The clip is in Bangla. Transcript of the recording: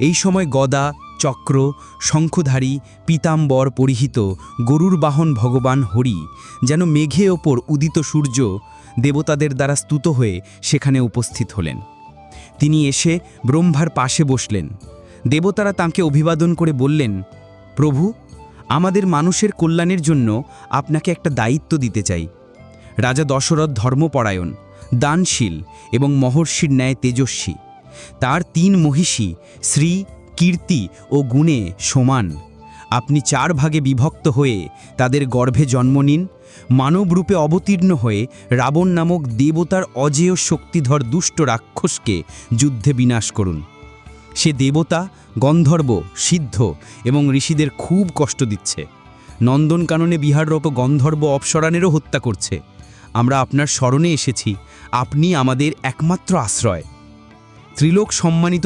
এই সময় গদা, চক্র, শঙ্খধারী, পীতাম্বর পরিহিত গরুর বাহন ভগবান হরি, যেন মেঘে ওপর উদিত সূর্য দেবতাদের দ্বারা স্তুত হয়ে সেখানে উপস্থিত হলেন। তিনি এসে ব্রহ্মার পাশে বসলেন। দেবতারা তাঁকে অভিবাদন করে বললেন, প্রভু, আমাদের মানুষের কল্যাণের জন্য আপনাকে একটা দায়িত্ব দিতে চাই। রাজা দশরথ ধর্মপরায়ণ, দানশীল এবং মহর্ষির ন্যায় তেজস্বী। তার তিন মহিষী, শ্রী, কীর্তি ও গুণে সমান। আপনি চার ভাগে বিভক্ত হয়ে তাদের গর্ভে জন্ম নিন। মানবরূপে অবতীর্ণ হয়ে রাবণ নামক দেবতার অজেয় শক্তিধর দুষ্ট রাক্ষসকে যুদ্ধে বিনাশ করুন। সে দেবতা, গন্ধর্ব, সিদ্ধ এবং ঋষিদের খুব কষ্ট দিচ্ছে। নন্দনকাননে বিহাররত গন্ধর্ব অপসরানেরও হত্যা করছে। আমরা আপনার স্মরণে এসেছি। আপনি আমাদের একমাত্র আশ্রয়। ত্রিলোক সম্মানিত